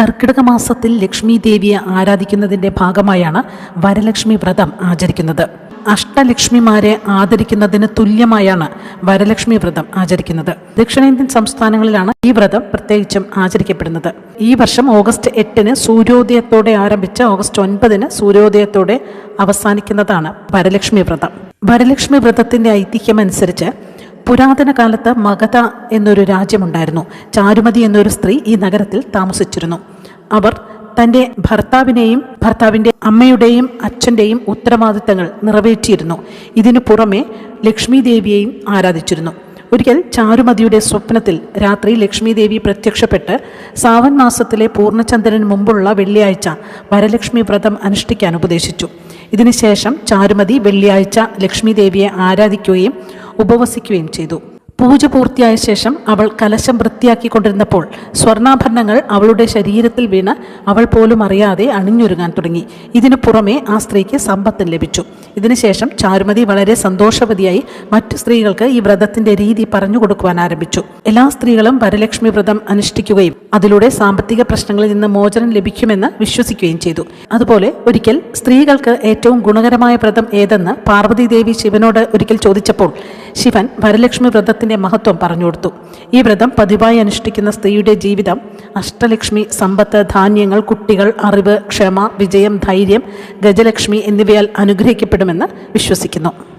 കർക്കിടക മാസത്തിൽ ലക്ഷ്മി ദേവിയെ ആരാധിക്കുന്നതിന്റെ ഭാഗമായാണ് വരലക്ഷ്മി വ്രതം ആചരിക്കുന്നത്. അഷ്ടലക്ഷ്മിമാരെ ആദരിക്കുന്നതിന് തുല്യമായാണ് വരലക്ഷ്മി വ്രതം ആചരിക്കുന്നത്. ദക്ഷിണേന്ത്യൻ സംസ്ഥാനങ്ങളിലാണ് ഈ വ്രതം പ്രത്യേകിച്ചും ആചരിക്കപ്പെടുന്നത്. ഈ വർഷം ഓഗസ്റ്റ് എട്ടിന് സൂര്യോദയത്തോടെ ആരംഭിച്ച ഓഗസ്റ്റ് ഒൻപതിന് സൂര്യോദയത്തോടെ അവസാനിക്കുന്നതാണ് വരലക്ഷ്മി വ്രതം. വരലക്ഷ്മി വ്രതത്തിന്റെ ഐതിഹ്യമനുസരിച്ച് പുരാതന കാലത്ത് മഗധ എന്നൊരു രാജ്യമുണ്ടായിരുന്നു. ചാരുമതി എന്നൊരു സ്ത്രീ ഈ നഗരത്തിൽ താമസിച്ചിരുന്നു. അവർ തന്റെ ഭർത്താവിനെയും ഭർത്താവിന്റെ അമ്മയുടെയും അച്ഛന്റെയും ഉത്തരവാദിത്തങ്ങൾ നിറവേറ്റിയിരുന്നു. ഇതിനു പുറമെ ലക്ഷ്മി ദേവിയെയും ആരാധിച്ചിരുന്നു. ഒരിക്കൽ ചാരുമതിയുടെ സ്വപ്നത്തിൽ രാത്രി ലക്ഷ്മി ദേവി പ്രത്യക്ഷപ്പെട്ട് സാവൻ മാസത്തിലെ പൂർണചന്ദ്രന് മുമ്പുള്ള വെള്ളിയാഴ്ച വരലക്ഷ്മി വ്രതം അനുഷ്ഠിക്കാൻ ഉപദേശിച്ചു. ഇതിനുശേഷം ചാരുമതി വെള്ളിയാഴ്ച ലക്ഷ്മി ദേവിയെ ആരാധിക്കുകയും ഉപവസിക്കുകയും ചെയ്തു. പൂജ പൂർത്തിയായ ശേഷം അവൾ കലശം വൃത്തിയാക്കിക്കൊണ്ടിരുന്നപ്പോൾ സ്വർണാഭരണങ്ങൾ അവളുടെ ശരീരത്തിൽ വീണ് അവൾ പോലും അറിയാതെ അണിഞ്ഞൊരുങ്ങാൻ തുടങ്ങി. ഇതിനു പുറമെ ആ സ്ത്രീക്ക് സമ്പത്തും ലഭിച്ചു. ഇതിനുശേഷം ചാരുമതി വളരെ സന്തോഷവതിയായി മറ്റു സ്ത്രീകൾക്ക് ഈ വ്രതത്തിന്റെ രീതി പറഞ്ഞു കൊടുക്കുവാൻ ആരംഭിച്ചു. എല്ലാ സ്ത്രീകളും വരലക്ഷ്മി വ്രതം അനുഷ്ഠിക്കുകയും അതിലൂടെ സാമ്പത്തിക പ്രശ്നങ്ങളിൽ നിന്ന് മോചനം ലഭിക്കുമെന്ന് വിശ്വസിക്കുകയും ചെയ്തു. അതുപോലെ ഒരിക്കൽ സ്ത്രീകൾക്ക് ഏറ്റവും ഗുണകരമായ വ്രതം ഏതെന്ന് പാർവതി ദേവി ശിവനോട് ഒരിക്കൽ ചോദിച്ചപ്പോൾ ശിവൻ വരലക്ഷ്മി വ്രതത്തിന്റെ മഹത്വം പറഞ്ഞു കൊടുത്തു. ഈ വ്രതം പതിവായി അനുഷ്ഠിക്കുന്ന സ്ത്രീയുടെ ജീവിതം അഷ്ടലക്ഷ്മി സമ്പത്ത് ധാന്യങ്ങൾ കുട്ടികൾ അറിവ് ക്ഷമ വിജയം ധൈര്യം ഗജലക്ഷ്മി എന്നിവയാൽ അനുഗ്രഹിക്കപ്പെടുമെന്ന് വിശ്വസിക്കുന്നു.